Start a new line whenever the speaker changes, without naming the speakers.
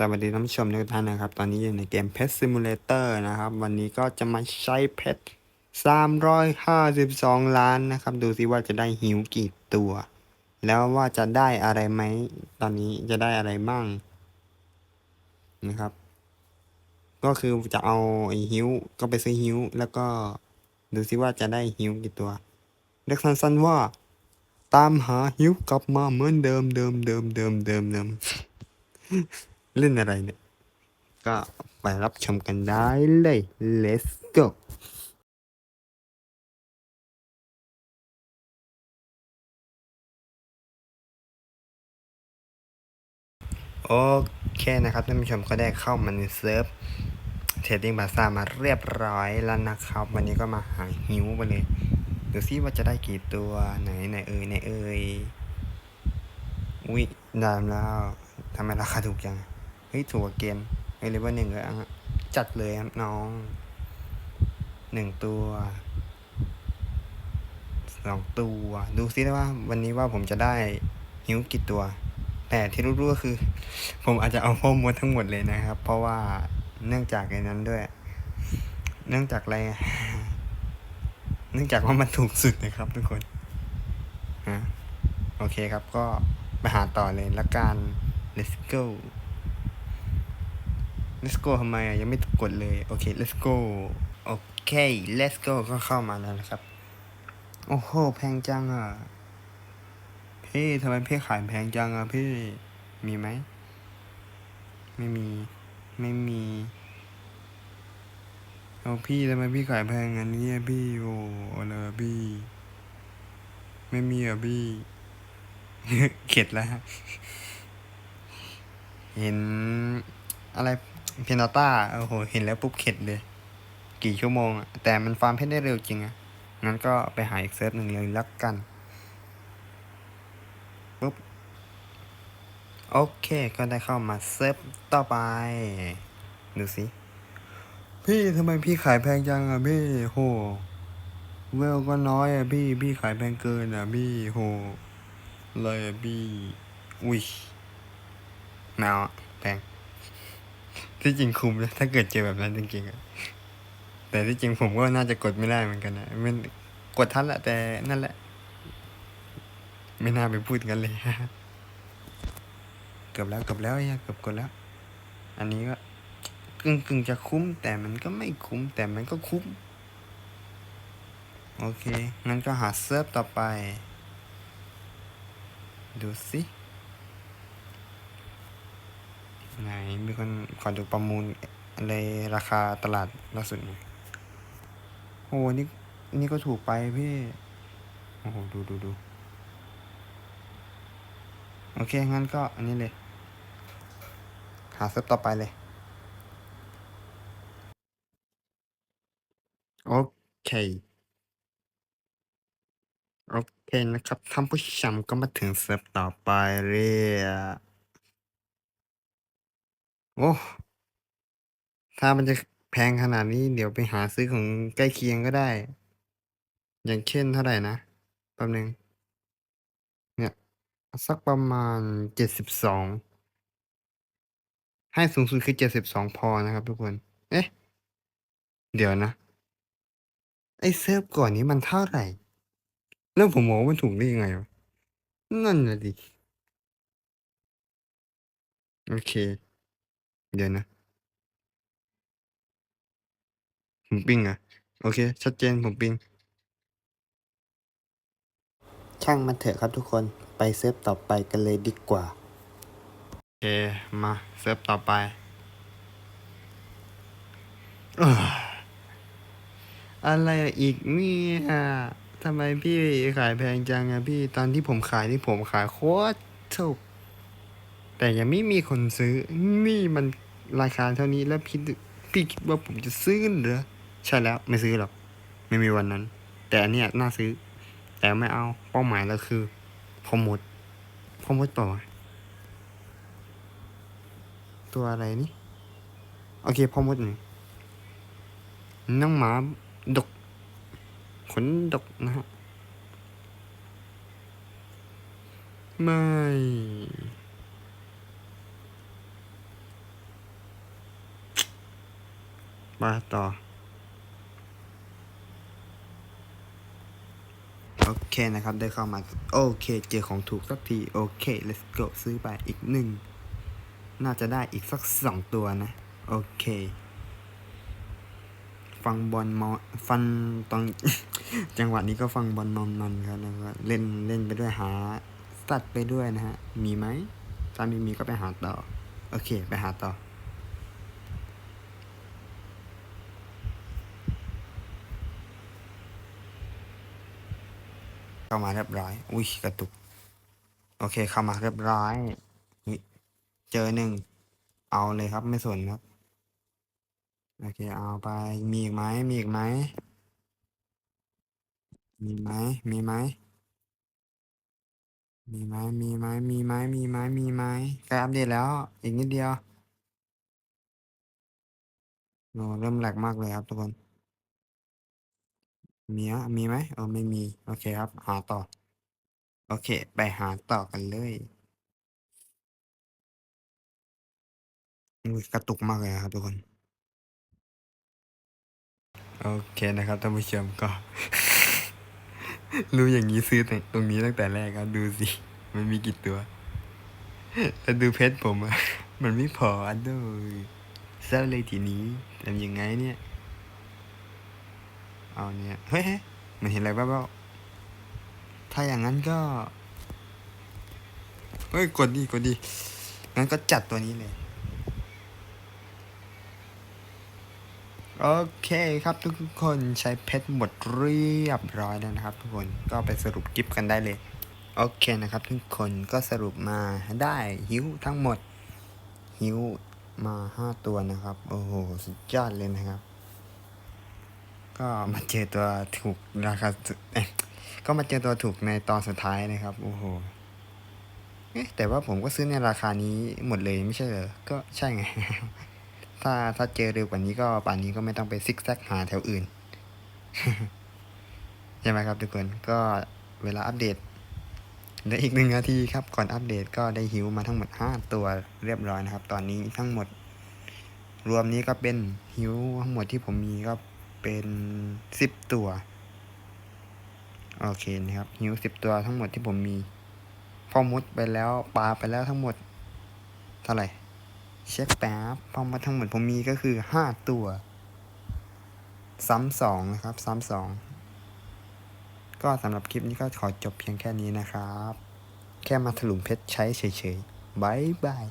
สวัสดีท่านผู้ชมทุกท่านนะครับ ตอนนี้อยู่ในเกม Pet Simulator นะครับ วันนี้ก็จะมาใช้เพชร352 ล้านนะครับ ดูซิว่าจะได้หิวกี่ตัว แล้วว่าจะได้อะไรไหม ตอนนี้จะได้อะไรบ้างนะครับ ก็คือจะเอาไอ้หิวก็ไปซื้อหิว แล้วก็ดูซิว่าจะได้หิวกี่ตัว เรียกสั้นๆว่า ตามหาหิวกลับมาเหมือนเดิมเดิมเดิมเดิมเดิมเดิม เล่นอะไรเนี่ย ก็ไปรับชมกันได้เลย let's go โอเคนะครับท่านผู้ชมก็ได้เข้ามาในเซิร์ฟเทรดดิ้งบาซ่ามาเรียบร้อยแล้วนะครับ วันนี้ก็มาหาหิวไปเลยดูซิว่าจะได้กี่ตัวไหนไหนเอ่ยไหนเอ่ยอุ้ยดามแล้วทำไมราคาถูกจัง ฮ้ยถูกกว่าเกมเฮ้ยเลเวลหนึ่งเลยอะจัดเลยครับน้องหนึ่งตัวสองตัว ดูซิได้ว่าวันนี้ว่าผมจะได้หิวกี่ตัว แต่ที่รู้ๆก็คือ ผมอาจจะเอาพ่อมดทั้งหมดเลยนะครับ เพราะว่าเนื่องจากไอ้นั้นด้วย เนื่องจากอะไรเนื่องจากว่ามันถูกสุดนะครับทุกคนฮะโอเคครับก็ไปหาต่อเลยละกัน let's go let's go ทำไมอะยังไม่กดเลย โอเค let's go โอเค let's go ก็เข้ามาแล้วนะครับ โอ้โห แพงจังอะ พี่ทำไมพี่ขายแพงจังอะพี่มีไหม ไม่มี ไม่มีเอาพี่ทำไมพี่ขายแพงอันนี้อะพี่โอ้อะไรพี่ ไม่มีอะพี่ เข็ดแล้วเห็นอะไร เพนต้าโอ้โห เห็นแล้วปุ๊บเข็ดเลย กี่ชั่วโมงอะแต่มันฟาร์มเพชรได้เร็วจริงอะงั้นก็ไปหาอีกเซิร์ฟหนึ่งเลยละกันปุ๊บ โอเค ก็ได้เข้ามาเซิร์ฟต่อไป ดูสิ พี่ทำไมพี่ขายแพงจังอะพี่โห เวลก็น้อยอะพี่ พี่ขายแพงเกินอะพี่โหเลยอะพี่ อุ้ยแมวอะแพง ที่จริงคุ้มนะถ้าเกิดเจอแบบนั้นจริงๆอะแต่ที่จริงผมก็น่าจะกดไม่ได้เหมือนกันนะมันกดทันแหละแต่นั่นแหละ ไม่น่าไปพูดกันเลยเกือบแล้วเกือบแล้วไอ้เหี้ยเกือบกดแล้ว อันนี้ก็กึ่งกึ่งจะคุ้ม แต่มันก็ไม่คุ้ม แต่มันก็คุ้ม โอเคงั้นก็หาเซิร์ฟต่อไป ดูสิ ไหนมีคนขอดูประมูลอะไรราคาตลาดล่าสุดหน่อยโอ้นี่นี่ก็ถูกไปพี่ โอ้โห ดูดูดูโอเค งั้นก็อันนี้เลย หาเซิร์ฟต่อไปเลย โอเค โอเคนะครับท่านผู้ชมก็มาถึงเซิร์ฟต่อไปเรีย โอ้ถ้ามันจะแพงขนาดนี้ เดี๋ยวไปหาซื้อของใกล้เคียงก็ได้ อย่างเช่นเท่าไหร่นะแป๊บนึง เนี่ย สักประมาณเจ็ดสิบสองให้สูงสุดคือเจ็ดสิบสองพอนะครับทุกคน เอ๊ะ เดี๋ยวนะ ไอ้เซิร์ฟก่อนนี้มันเท่าไหร่ แล้วผมบอกว่ามันถูกได้ยังไงวะ นั่นน่ะดิ โอเค เดี๋ยวนะ ผมปิ้งอะ โอเค ชัดเจนผมปิ้งช่างมันเถอะครับทุกคนไปเซิร์ฟต่อไปกันเลยดีกว่า โอเค มาเซิร์ฟต่อไปเอ้ออะไรอีกเนี่ยทำไมพี่ขายแพงจังอะพี่ ตอนที่ผมขายนี่ผมขายโคตรถูก แต่ยังไม่มีคนซื้อ นี่มัน ราคาเท่านี้แล้วพี่พี่คิดว่าผมจะซื้อเหรอใช่แล้วไม่ซื้อหรอกไม่มีวันนั้น แต่อันเนี้ยน่าซื้อ แต่ไม่เอาเป้าหมายเราคือพอมดพอมดเปล่าวตัวอะไรนี่โอเคพอมดหนึ่งน้องหมาดก ขนดกนะฮะไม่ มาต่อ โอเคนะครับได้เข้ามา โอเคเจอของถูกสักที โอเค let's go ซื้อไปอีกหนึ่ง น่าจะได้อีกสักสองตัวนะ โอเค ฟังบอลมอฟันตอนจังหวะนี้ก็ฟังบอลนอนนอนครับแล้วก็เล่นเล่นไปด้วยหาสัตว์ไปด้วยนะฮะ มีไหม ถ้าไม่มีก็ไปหาต่อ โอเค ไปหาต่อ เข้ามาเรียบร้อย อุ้ยกระตุก โอเคเข้ามาเรียบร้อยเจอหนึ่ง เอาเลยครับไม่สนครับ โอเค เอาไป มีอีกไหมมีอีกไหม มีไหมมีไหมมีไหมมีไหมมีไหมมีไหมมีไหมใกล้อัปเดตแล้ว อีกนิดเดียวโอ้เริ่มแหลกมากเลยครับทุกคน มีอะมีไหมเออไม่มี โอเคครับ หาต่อ โอเค ไปหาต่อกันเลยกระตุกมากเลยครับทุกคน โอเคนะครับท่านผู้ชมก็ รู้อย่างนี้ซื้อตตรงนี้ตั้งแต่แรกครับดูสิ มันมีกี่ตัว แล้วดูเพชรผมอะมันไม่พออันด้วยเศร้าเลยทีนี้ทำยังไงเนี่ย เอาเนี่ยเฮ้ยเฮ้ยมันเห็นอะไรบ้างถ้าอย่างนั้นก็เฮ้ยกดดีกดดีงั้นก็จัดตัวนี้เลยโอเคครับทุกคนใช้เพชรหมดเรียบร้อยแล้วนะครับ ทุกคนก็ไปสรุปกิฟต์กันได้เลย โอเคนะครับ ทุกคนก็สรุปมาได้ฮิวทั้งหมดฮิวมาห้าตัวนะครับ โอ้โห สุดยอดเลยนะครับ ก็มาเจอตัวถูกราคาเอ๊ะก็มาเจอตัวถูกในตอนสุดท้ายนะครับ โอ้โหเอ๊ะแต่ว่าผมก็ซื้อในราคานี้หมดเลยไม่ใช่เหรอ ก็ใช่ไง ถ้าถ้าเจอเร็วกว่านี้ก็ป่านนี้ก็ไม่ต้องไปซิกแซกหาแถวอื่น ใช่ไหมครับทุกคน ก็เวลาอัปเดตเหลืออีกหนึ่งนาทีครับ ก่อนอัปเดตก็ได้ฮิวมาทั้งหมด 5 ตัวเรียบร้อยนะครับ ตอนนี้ทั้งหมด รวมนี้ก็เป็นฮิวทั้งหมดที่ผมมีก็ เป็น10ตัว โอเคนะครับฮิว10ตัวทั้งหมดที่ผมมีพอมุดไปแล้วปลาไปแล้วทั้งหมด เท่าไหร่ เช็คแป๊บพอมาทั้งหมดผมมีก็คือห้าตัว ซ้ำสองนะครับ ซ้ำสองก็สำหรับคลิปนี้ก็ขอจบเพียงแค่นี้นะครับ แค่มาถลุงเพชรใช้เฉยๆบายบาย